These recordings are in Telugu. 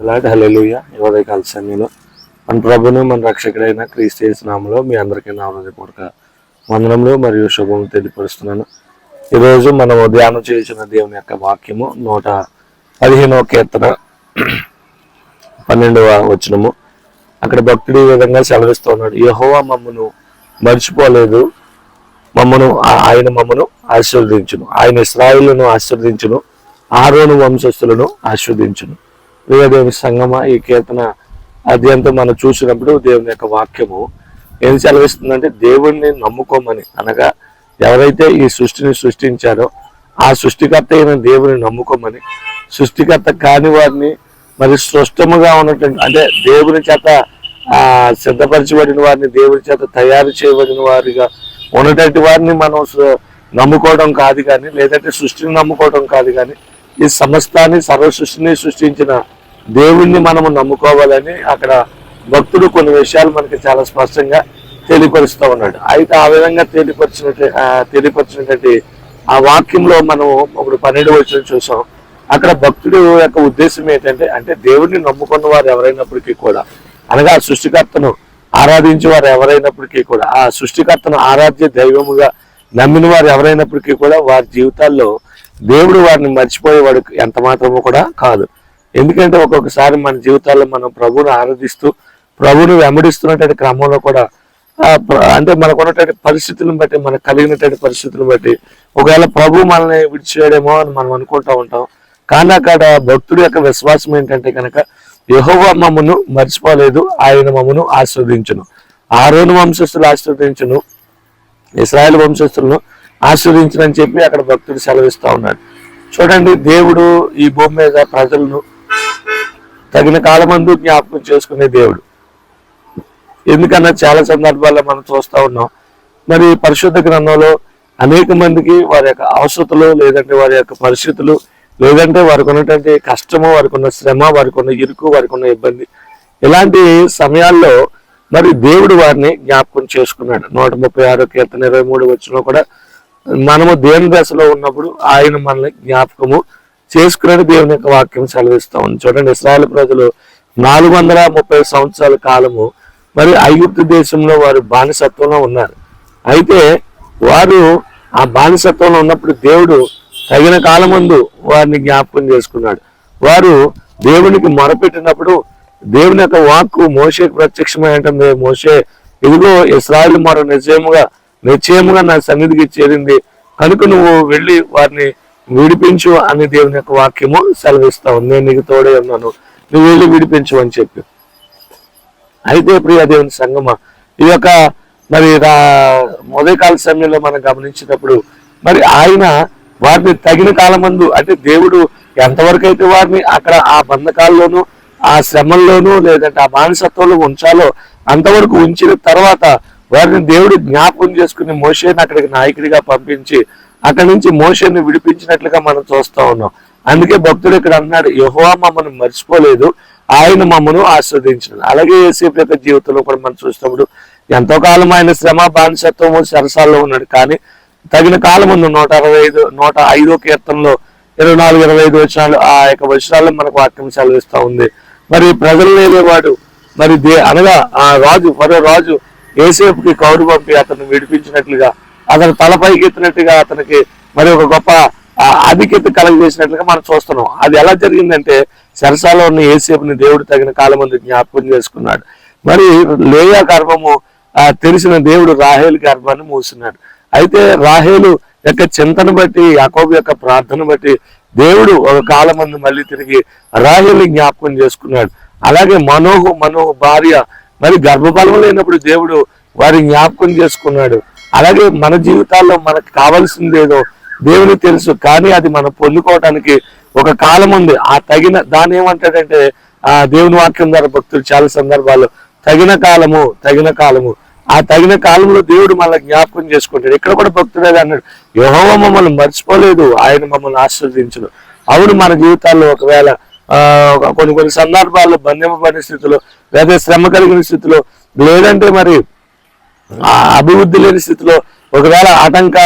ఇలాంటి హల్లెలూయ. యువదయ కాల సమయంలో మన ప్రభును మన రక్షకుడైన క్రీస్తు నామలో మీ అందరికీ నా హృదయపూర్వక వందనములు మరియు శుభం తెలియపరుస్తున్నాను. ఈరోజు మనం ధ్యానం చేసిన దేవుని యొక్క వాక్యము నూట పదిహేనవ కీర్తన పన్నెండవ వచనము. అక్కడ భక్తుడు ఈ విధంగా సెలవిస్తున్నాడు యహోవా మమ్మను మర్చిపోలేదు. మమ్మను ఆయన మమ్మను ఆశీర్వదించును. ఆయన ఇస్రాయిలను ఆశీర్వదించును. ఆరోను వంశస్థులను ఆశీర్వదించును. ప్రియ దేవుని సంగమ ఈ కీర్తన అద్యంతం మనం చూసినప్పుడు దేవుని యొక్క వాక్యము ఏం సెలవిస్తుందంటే దేవుణ్ణి నమ్ముకోమని. అనగా ఎవరైతే ఈ సృష్టిని సృష్టించారో ఆ సృష్టికర్త అయిన దేవుని నమ్ముకోమని. సృష్టికర్త కాని వారిని మరి స్పష్టముగా ఉన్నటువంటి అంటే దేవుని చేత ఆ సిద్ధపరచబడిన వారిని దేవుని చేత తయారు చేయబడిన వారిగా ఉన్నటువంటి వారిని మనం నమ్ముకోవడం కాదు కానీ లేదంటే సృష్టిని నమ్ముకోవడం కాదు కానీ ఈ సమస్తాన్ని సర్వ సృష్టిని సృష్టించిన దేవుణ్ణి మనము నమ్ముకోవాలని అక్కడ భక్తుడు కొన్ని విషయాలు మనకి చాలా స్పష్టంగా తెలియపరుస్తూ ఉన్నాడు. అయితే ఆ విధంగా తెలియపరిచినట్టు తెలియపరిచినటువంటి ఆ వాక్యంలో మనం ఇప్పుడు పన్నెండు వచ్చిన చూసాం. అక్కడ భక్తుడు యొక్క ఉద్దేశం ఏంటంటే అంటే దేవుడిని నమ్ముకున్న వారు ఎవరైనప్పటికీ కూడా అనగా ఆ సృష్టికర్తను ఆరాధించే వారు ఎవరైనప్పటికీ కూడా ఆ సృష్టికర్తను ఆరాధ్య దైవముగా నమ్మిన వారు ఎవరైనప్పటికీ కూడా వారి జీవితాల్లో దేవుడు వారిని మర్చిపోయేవాడు ఎంత మాత్రమో కూడా కాదు. ఎందుకంటే ఒక్కొక్కసారి మన జీవితాల్లో మనం ప్రభువును ఆరాధిస్తూ ప్రభువును వెంబడిస్తున్నటువంటి క్రమంలో కూడా అంటే మనకు ఉన్నటువంటి పరిస్థితులను బట్టి మనకు కలిగినటువంటి పరిస్థితులను బట్టి ఒకవేళ ప్రభు మనల్ని విడిచేయడేమో అని మనం అనుకుంటూ ఉంటాం. కానీ అక్కడ భక్తుడి యొక్క విశ్వాసం ఏంటంటే కనుక యహోవ మమ్మను మర్చిపోలేదు ఆయన మమ్మను ఆస్వాదించును ఆరోను వంశస్థులు ఆస్వాదించును ఇస్రాయల్ వంశస్థులను ఆశీర్వించనని చెప్పి అక్కడ భక్తుడు సెలవిస్తా ఉన్నాడు చూడండి దేవుడు ఈ భూమి మీద ప్రజలను తగిన కాలమందు జ్ఞాపకం చేసుకునే దేవుడు. ఎందుకన్నా చాలా సందర్భాల్లో మనం చూస్తూ ఉన్నాం. మరి పరిశుద్ధ గ్రంథంలో అనేక మందికి వారి యొక్క అవసరతలు లేదంటే వారి యొక్క పరిస్థితులు లేదంటే వారికి ఉన్నటువంటి కష్టము వారికి ఉన్న శ్రమ వారికి ఉన్న ఇరుకు వారికి ఉన్న ఇబ్బంది. ఇలాంటి సమయాల్లో మరి దేవుడు వారిని జ్ఞాపకం చేసుకున్నాడు. నూట ముప్పై ఆరో కీర్తన ఇరవై మూడు వచ్చిన కూడా మనము దేవుని దశలో ఉన్నప్పుడు ఆయన మనల్ని జ్ఞాపకము చేసుకునేది దేవుని యొక్క వాక్యం సెలవిస్తూ ఉంది. చూడండి ఇస్రాయల్ ప్రజలు నాలుగు వందల ముప్పై సంవత్సరాల కాలము మరి ఐగుప్తు దేశంలో వారు బానిసత్వంలో ఉన్నారు. అయితే వారు ఆ బానిసత్వంలో ఉన్నప్పుడు దేవుడు తగిన కాలం ముందు వారిని జ్ఞాపకం చేసుకున్నాడు. వారు దేవునికి మొరపెట్టినప్పుడు దేవుని యొక్క వాక్కు మోషేకి ప్రత్యక్షమై ఉంటుంది మోషే ఇదిగో ఇస్రాయల్ మరో నిజముగా నిశ్చయముగా నా సన్నిధికి చేరింది. కనుక నువ్వు వెళ్ళి వారిని విడిపించు అని దేవుని యొక్క వాక్యము సెలవిస్తావు నేను నీకు తోడే ఉన్నాను. నువ్వు వెళ్ళి విడిపించు అని చెప్పి. అయితే ప్రియ దేవుని సంగమ ఈ యొక్క మరి రా- మొదటి కాల సమయంలో మనం గమనించినప్పుడు మరి ఆయన వారిని తగిన కాలమందు అంటే దేవుడు ఎంతవరకు అయితే వారిని అక్కడ ఆ బంధకాల్లోనూ ఆ శ్రమల్లోనూ లేదంటే ఆ బానిసత్వంలో ఉంచాలో అంతవరకు ఉంచిన తర్వాత వారిని దేవుడు జ్ఞాపకం చేసుకుని మోషేని అక్కడికి నాయకుడిగా పంపించి అక్కడి నుంచి మోషేని విడిపించినట్లుగా మనం చూస్తా ఉన్నాం. అందుకే భక్తుడు ఇక్కడ అన్నాడు యహోవా మమ్మల్ని మర్చిపోలేదు. ఆయన మమ్మను ఆస్వాదించాడు అలాగే ఏసేపు యొక్క జీవితంలో కూడా మనం చూసినప్పుడు ఎంతో కాలం ఆయన శ్రమ బానిసత్వము సరసాల్లో ఉన్నాడు. కానీ తగిన కాలం ఉంది. నూట అరవై ఐదు నూట ఐదో కీర్తనలో ఇరవై నాలుగు ఇరవై ఐదు వచనాలు ఆ యొక్క వచనాల్లో మనకు వాక్యం సెలవిస్తూ ఉంది. మరి ప్రజలు లేనివాడు మరి దే అనగా ఆ రాజు మరో రాజు ఏసేపుకి కౌరు పంపి అతను విడిపించినట్లుగా అతను తలపైకి ఎత్తినట్టుగా అతనికి మరి ఒక గొప్ప ఆధిక్యత కలగజేసినట్లుగా మనం చూస్తున్నాం. అది ఎలా జరిగిందంటే సరసాలో ఉన్న ఏసేపుని దేవుడు తగిన కాలమంది జ్ఞాపకం చేసుకున్నాడు. మరి లేయా గర్భము తెలిసిన దేవుడు రాహేలు గర్భాన్ని మూసినాడు. అయితే రాహేలు యొక్క చింతను బట్టి యాకోబు యొక్క ప్రార్థన బట్టి దేవుడు ఒక కాలమంది మళ్ళీ తిరిగి రాహేలు జ్ఞాపకం చేసుకున్నాడు. అలాగే మనోహు మనోహు భార్య మరి గర్భఫలం లేనప్పుడు దేవుడు వారి జ్ఞాపకం చేసుకున్నాడు. అలాగే మన జీవితాల్లో మనకు కావాల్సింది ఏదో దేవుని తెలుసు కానీ అది మనం పొందుకోవటానికి ఒక కాలం ఉంది. ఆ తగిన దాని ఏమంటాడంటే ఆ దేవుని వాక్యం ద్వారా భక్తులు చాలా సందర్భాలు తగిన కాలము తగిన కాలము. ఆ తగిన కాలంలో దేవుడు మళ్ళీ జ్ఞాపకం చేసుకుంటాడు. ఇక్కడ కూడా భక్తుడే అన్నాడు యహోవ మమ్మల్ని మర్చిపోలేదు ఆయన మమ్మల్ని ఆస్వాదించడు అవును మన జీవితాల్లో ఒకవేళ ఆ కొన్ని కొన్ని సందర్భాల్లో బంధింపబడిన స్థితిలో లేదా శ్రమ కలిగిన స్థితిలో లేదంటే మరి ఆ అభివృద్ధి లేని స్థితిలో ఒకవేళ ఆటంక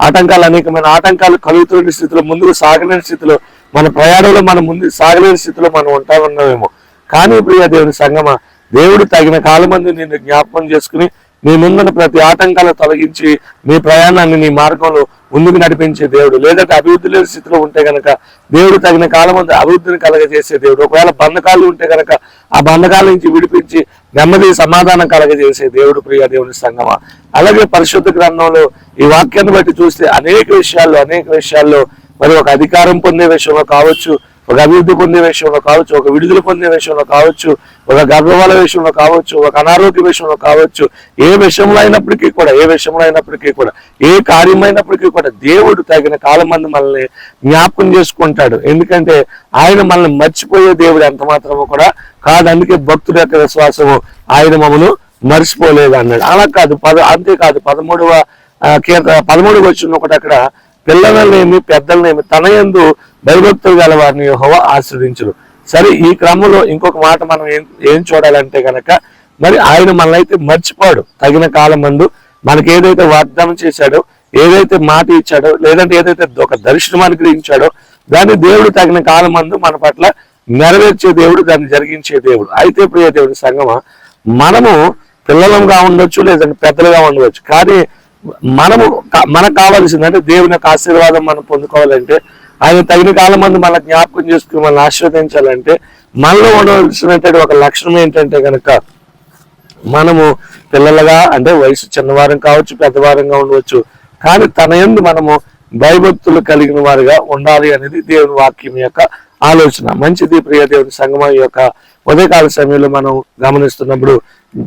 ఆటంకాలు అనేకమైన ఆటంకాలు కలుగుతున్న స్థితిలో ముందుకు సాగలేని స్థితిలో మన ప్రయాణంలో మనం ముందు సాగలేని స్థితిలో మనం ఉంటామన్నామేమో కానీ ప్రియ దేవుని సంగమ దేవుడు తగిన కాలమంది నిన్ను జ్ఞాపకం చేసుకుని నీ ముందున్న ప్రతి ఆటంకాలు తొలగించి నీ ప్రయాణాన్ని నీ మార్గంలో ముందుకు నడిపించే దేవుడు. లేదంటే అభివృద్ధి లేని స్థితిలో ఉంటే గనక దేవుడు తగిన కాలం అంతా అభివృద్ధిని కలగజేసే దేవుడు. ఒకవేళ బంధకాలు ఉంటే గనక ఆ బంధకాల నుంచి విడిపించి నెమ్మది సమాధానం కలగజేసే దేవుడు ప్రియ దేవుని సంగమ. అలాగే పరిశుద్ధ గ్రంథంలో ఈ వాక్యాన్ని బట్టి చూస్తే అనేక విషయాల్లో అనేక విషయాల్లో మరి ఒక అధికారం పొందే విషయంలో కావచ్చు ఒక అభివృద్ధి పొందే విషయంలో కావచ్చు ఒక విడుదల పొందే విషయంలో కావచ్చు ఒక గర్భవాల విషయంలో కావచ్చు ఒక అనారోగ్య విషయంలో కావచ్చు ఏ విషయంలో అయినప్పటికీ కూడా ఏ విషయంలో అయినప్పటికీ కూడా ఏ కార్యమైనప్పటికీ కూడా దేవుడు తగిన కాలం మంది మనల్ని జ్ఞాపకం చేసుకుంటాడు. ఎందుకంటే ఆయన మనల్ని మర్చిపోయే దేవుడు ఎంత మాత్రమో కూడా కాదు. అందుకే భక్తుల యొక్క విశ్వాసము ఆయన మమ్మను మర్చిపోలేదు అన్నాడు. అలా కాదు. పద అంతేకాదు. పదమూడవ ఆ, కీర్త పదమూడవ వచ్చిన ఒకటి అక్కడ పిల్లలనేమి పెద్దలనేమి తన యందు భయభక్తులు గల వారిని యహోవ ఆశ్రదించును సరే ఈ క్రమంలో ఇంకొక మాట మనం ఏం ఏం చూడాలంటే కనుక మరి ఆయన మనల్ని అయితే మర్చిపోడు. తగిన కాలం మందు మనకి ఏదైతే వాగ్దానం చేశాడో ఏదైతే మాట ఇచ్చాడో లేదంటే ఏదైతే ఒక దర్శనం అనుగ్రహించాడో దాన్ని దేవుడు తగిన కాలం మందు మన పట్ల నెరవేర్చే దేవుడు దాన్ని జరిగించే దేవుడు. అయితే ప్రియ దేవుడి సంగమ మనము పిల్లలంగా ఉండొచ్చు లేదంటే పెద్దలుగా ఉండవచ్చు కానీ మనము మనకు కావాల్సిందంటే దేవుని యొక్క ఆశీర్వాదం మనం పొందుకోవాలంటే ఆయన తగిన కాలం మంది మన జ్ఞాపకం చేసుకుని మనల్ని ఆశీర్వదించాలంటే మనలో ఉండవలసినటువంటి ఒక లక్షణం ఏంటంటే కనుక మనము పిల్లలుగా అంటే వయసు చిన్నవారం కావచ్చు పెద్దవారంగా ఉండవచ్చు కానీ తన యందు మనము భయభక్తులు కలిగిన వారిగా ఉండాలి అనేది దేవుని వాక్యం యొక్క ఆలోచన. మంచిది ప్రియ దేవుని సంగమం యొక్క ఉదయకాల సమయంలో మనం గమనిస్తున్నప్పుడు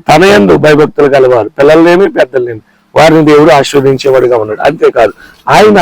తన యందు భయభక్తులు కలవారు పిల్లలనేమి పెద్దలనేమి వారిని దేవుడు ఆశీర్వదించేవాడుగా ఉన్నాడు. అంతేకాదు ఆయన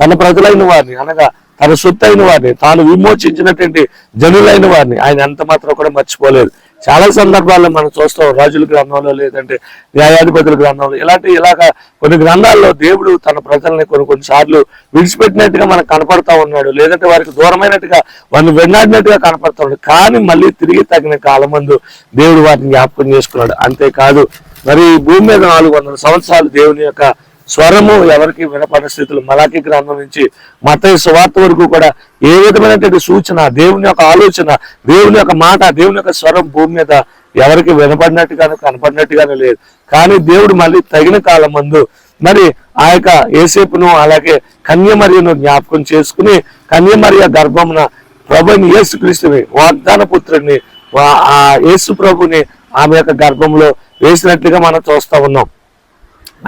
తన ప్రజలైన వారిని అనగా తన సొత్తు అయిన వారిని తాను విమోచించినటువంటి జనులైన వారిని ఆయన ఎంత మాత్రం కూడా మర్చిపోలేదు. చాలా సందర్భాల్లో మనం చూస్తాం రాజుల గ్రంథంలో లేదంటే న్యాయాధిపతుల గ్రంథంలో ఇలాంటి ఇలాగ కొన్ని గ్రంథాల్లో దేవుడు తన ప్రజల్ని కొన్ని కొన్నిసార్లు విడిచిపెట్టినట్టుగా మనకు కనపడతా ఉన్నాడు. లేదంటే వారికి దూరమైనట్టుగా వారిని వెన్నాడినట్టుగా కనపడతా ఉన్నాడు. కానీ మళ్ళీ తిరిగి తగిన కాలమందు దేవుడు వారిని జ్ఞాపకం చేసుకున్నాడు. అంతేకాదు మరి భూమి మీద నాలుగు వందల సంవత్సరాలు దేవుని యొక్క స్వరము ఎవరికి వినపడిన స్థితిలో? మలాకి గ్రంథం నుంచి మత సువార్త వరకు కూడా ఏ విధమైనటువంటి సూచన దేవుని యొక్క ఆలోచన దేవుని యొక్క మాట దేవుని యొక్క స్వరం భూమి మీద ఎవరికి వినపడినట్టుగాను కనపడినట్టుగాను లేదు. కానీ దేవుడు మళ్ళీ తగిన కాలం మందు మరి ఆ యొక్క ఏసేపును అలాగే కన్యమరియను జ్ఞాపకం చేసుకుని కన్యమరియ గర్భమున ప్రభుని యేసు క్రీస్తుని వాగ్దాన పుత్రుని ఆ యేసు ప్రభుని ఆమె యొక్క గర్భంలో వేసినట్లుగా మనం చూస్తా ఉన్నాం.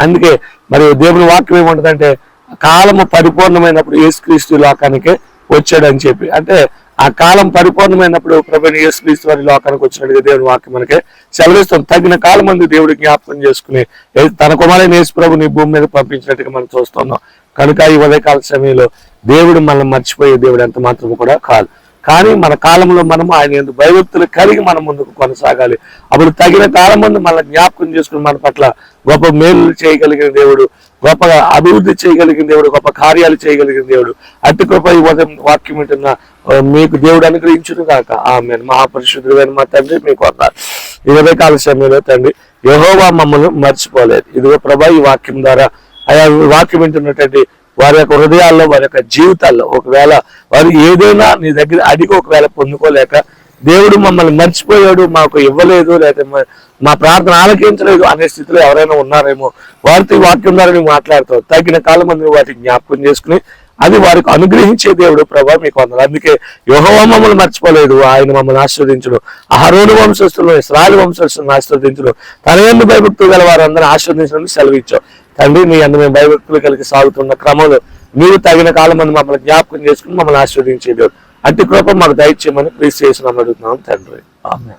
అందుకే మరి దేవుని వాక్యం ఏమంటుందంటే కాలము పరిపూర్ణమైనప్పుడు యేసుక్రీస్తు లోకానికి వచ్చాడని చెప్పి. అంటే ఆ కాలం పరిపూర్ణమైనప్పుడు ప్రభుని యేసుక్రీస్తు వారి లోకానికి వచ్చినట్టుగా దేవుని వాక్యం మనకి సెలవిస్తాం తగిన కాలం మంది దేవుడు జ్ఞాపకం చేసుకుని తన కుమారుని యేసు ప్రభుని భూమి మీద పంపించినట్టుగా మనం చూస్తున్నాం. కనుక ఈ ఉదయకాల సమయంలో దేవుడు మనల్ని మర్చిపోయే దేవుడు ఎంత మాత్రం కూడా కాదు. కానీ మన కాలంలో మనము ఆయన ఎందుకు భయభక్తులు కలిగి మనం ముందుకు కొనసాగాలి. అప్పుడు తగిన కాలం ముందు మన జ్ఞాపకం చేసుకుని మన పట్ల గొప్ప మేలు చేయగలిగిన దేవుడు గొప్ప అభివృద్ధి చేయగలిగిన దేవుడు గొప్ప కార్యాలు చేయగలిగిన దేవుడు. అట్టి కృప ఈ ఉదయం వాక్యం వింటున్న మీకు దేవుడు అనుగ్రహించును కాక ఆమె మహాపరిశుద్ధుడైన మా తండ్రి మీకు అన్నారు ఇరవై కాల సమయంలో తండ్రి యహోవా మమ్మల్ని మర్చిపోలేదు. ఇదిగో ప్రభా ఈ వాక్యం ద్వారా ఆయా వాక్యం వింటున్నటువంటి వారి యొక్క హృదయాల్లో వారి యొక్క జీవితాల్లో ఒకవేళ వారు ఏదైనా నీ దగ్గర అడిగి ఒకవేళ పొందుకోలేక దేవుడు మమ్మల్ని మర్చిపోయాడు మాకు ఇవ్వలేదు లేకపోతే మా- ప్రార్థన ఆలకించలేదు అనే స్థితిలో ఎవరైనా ఉన్నారేమో వారితో వాక్యం ద్వారా నువ్వు మాట్లాడతావు తగిన కాలం మంది వాటిని జ్ఞాపకం చేసుకుని అది వారికి అనుగ్రహించే దేవుడు ప్రభా మీకు అందరు అందుకే యోహోవా మమ్మల్ని మర్చిపోలేదు ఆయన మమ్మల్ని ఆస్వాదించడం అహరోను వంశస్థులను ఇస్రాయల్ వంశస్థులను ఆస్వాదించడు తన ఎందు భయభక్తులు గల వారందరూ సెలవు ఇచ్చాం తండ్రి మీ అందు మేము భయభక్తులు కలిగి సాగుతున్న క్రమంలో మీరు తగిన కాలం మంది మమ్మల్ని జ్ఞాపకం చేసుకుని మమ్మల్ని ఆస్వాదించే దేవుడు అట్టి కృప మాకు దయచేయమని ప్లీజ్ చేసి అడుగుతున్నాం తండ్రి. ఆమె